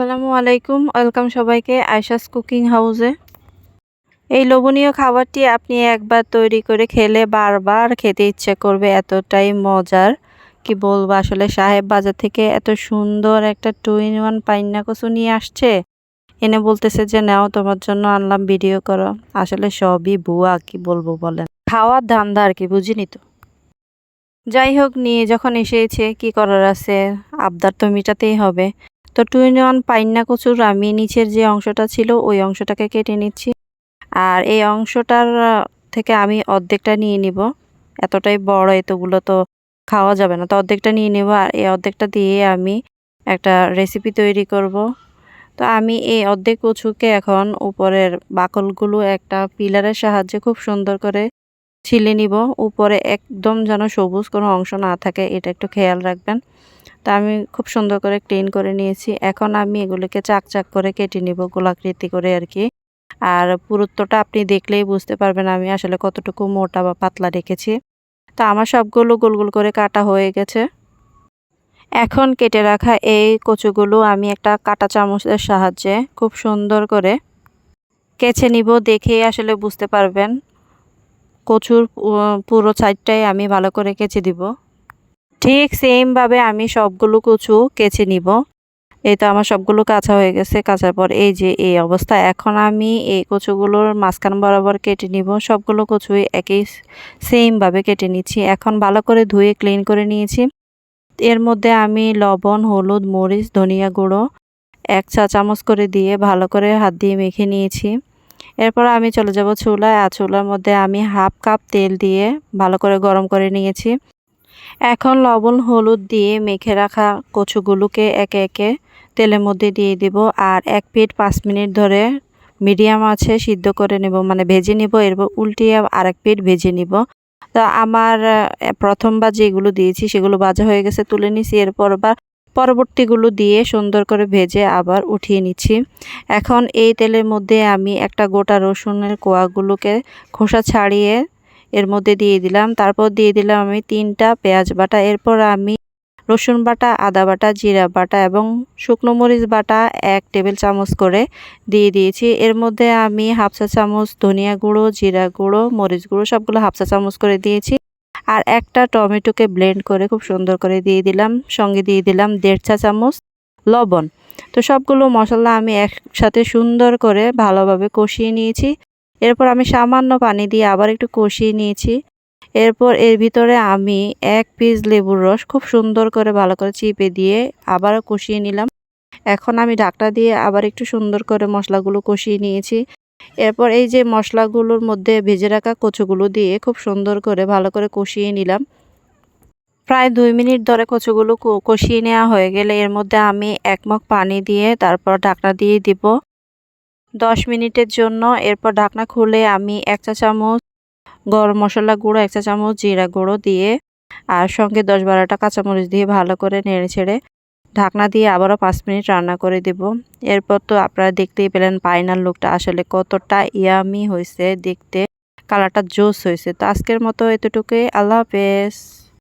আসসালামু আলাইকুম। ওয়েলকাম সবাইকে আয়শাস কুকিং হাউসে। এই লোভনীয় খাবারটি আপনি একবার তৈরি করে খেলে বারবার খেতে ইচ্ছে করবে, এতটাই মজার। কি বলব, আসলে সাহেব বাজার থেকে এত সুন্দর একটা টু ইন ওয়ান পাইন্না কচু নিয়ে আসছে। এনে বলতেছে যে, নাও, তোমার জন্য আনলাম, ভিডিও করো। আসলে সবই বুয়া কি বলব বলেন। খাওয়ার ধান্দা আর কি, বুঝিনি তো। যাই হোক, নিয়ে যখন এসেছে, কি করার আছে? আবদার তো মিটাতেই হবে। তো টু ইন ওয়ান পাইন্না কচুর আমি নিচের যে অংশটা ছিল, ওই অংশটাকে কেটে নিচ্ছি। আর এই অংশটার থেকে আমি অর্ধেকটা নিয়ে নিব। এতটাই বড়, এতগুলো তো খাওয়া যাবে না। তো অর্ধেকটা নিয়ে নেব আর এই অর্ধেকটা দিয়ে আমি একটা রেসিপি তৈরি করব। তো আমি এই অর্ধেক কচুকে এখন উপরের বাকলগুলো একটা পিলারের সাহায্যে খুব সুন্দর করে ছিলে নিব। উপরে একদম যেন সবুজ কোনো অংশ না থাকে, এটা একটু খেয়াল রাখবেন। তা আমি খুব সুন্দর করে ক্লিন করে নিয়েছি। এখন আমি এগুলোকে চাক চাক করে কেটে নিব গোলাকৃতি করে আর কি। আর পুরুত্বটা আপনি দেখলেই বুঝতে পারবেন আমি আসলে কতটুকু মোটা বা পাতলা রেখেছি। তা আমার সবগুলো গোল গোল করে কাটা হয়ে গেছে। এখন কেটে রাখা এই কচুগুলো আমি একটা কাটা চামচের সাহায্যে খুব সুন্দর করে কেচে নিব দেখেই আসলে বুঝতে পারবেন। কচুর পুরো সাইডটাই আমি ভালো করে কেচে দিব। ঠিক সেমভাবে আমি সবগুলো কচু কেচে নিব। এই তো আমার সবগুলো কাঁচা হয়ে গেছে। কাঁচার পর এই যে এই অবস্থা। এখন আমি এই কচুগুলোর মাঝখান বরাবর কেটে নিব। সবগুলো কচুই একই সেমভাবে কেটে নিচ্ছি। এখন ভালো করে ধুয়ে ক্লিন করে নিয়েছি। এর মধ্যে আমি লবণ, হলুদ, মরিচ, ধনিয়া গুঁড়ো এক চা চামচ করে দিয়ে ভালো করে হাত দিয়ে মেখে নিয়েছি। এরপর আমি চলে যাব চুলায়, আর চুলার মধ্যে আমি হাফ কাপ তেল দিয়ে ভালো করে গরম করে নিয়েছি। এখন লবণ, হলুদ দিয়ে মেখে রাখা কচুগুলোকে একে একে তেলের মধ্যে দিয়ে দিব, আর এক পিঠ পাঁচ মিনিট ধরে মিডিয়াম আছে সিদ্ধ করে নেব মানে ভেজে নিব, এরপর উল্টিয়ে আরেক পিঠ ভেজে নিব। তো আমার প্রথমবার যেগুলো দিয়েছি সেগুলো ভাজা হয়ে গেছে, তুলে নিছি, এরপর বা পরবর্তীগুলো দিয়ে সুন্দর করে ভেজে আবার উঠিয়ে নিচ্ছি। এখন এই তেলের মধ্যে আমি একটা গোটা রসুনের কোয়াগুলোকে খোসা ছাড়িয়ে এর মধ্যে দিয়ে দিলাম। তারপর দিয়ে দিলাম আমি তিনটা পেঁয়াজ বাটা। এরপর আমি রসুন বাটা, আদা বাটা, জিরা বাটা এবং শুকনো মরিচ বাটা এক টেবিল চামচ করে দিয়ে দিয়েছি। এর মধ্যে আমি হাফ চা চামচ ধনিয়া গুঁড়ো, জিরা গুঁড়ো, মরিচ গুঁড়ো সবগুলো হাফ চা চামচ করে দিয়েছি। আর একটা টমেটোকে ব্লেন্ড করে খুব সুন্দর করে দিয়ে দিলাম, সঙ্গে দিয়ে দিলাম দেড় চা চামচ লবণ। তো সবগুলো মশলা আমি একসাথে সুন্দর করে ভালোভাবে কষিয়ে নিয়েছি। এরপর আমি সামান্য পানি দিয়ে আবার একটু কষিয়ে নিয়েছি। এরপর এর ভিতরে আমি এক পিস লেবুর রস খুব সুন্দর করে ভালো করে চিপে দিয়ে আবারও কষিয়ে নিলাম। এখন আমি ঢাকটা দিয়ে আবার একটু সুন্দর করে মশলাগুলো কষিয়ে নিয়েছি। এরপর এই যে মশলাগুলোর মধ্যে ভেজে রাখা কচুগুলো দিয়ে খুব সুন্দর করে ভালো করে কষিয়ে নিলাম। প্রায় দুই মিনিট ধরে কচুগুলো কষিয়ে নেওয়া হয়ে গেলে এর মধ্যে আমি এক মগ পানি দিয়ে তারপর ঢাকনা দিয়ে দিব। দশ মিনিটের জন্য এরপর ঢাকনা খুলে আমি এক চা চামচ গরম মশলা গুঁড়ো, এক চা চামচ জিরা গুঁড়ো দিয়ে আর সঙ্গে দশ বারোটা কাঁচামরিচ দিয়ে ভালো করে নেড়ে ছেড়ে ঢাকনা দিয়ে আবারও পাঁচ মিনিট রান্না করে দেব। এরপর তো আপনারা দেখতেই পেলেন পাইনার লুকটা আসলে কতটা ইয়ামি হয়েছে, দেখতে। কালারটা জোস হয়েছে। তো আজকের মতো এতটুকুই। আল্লাহ হাফেজ।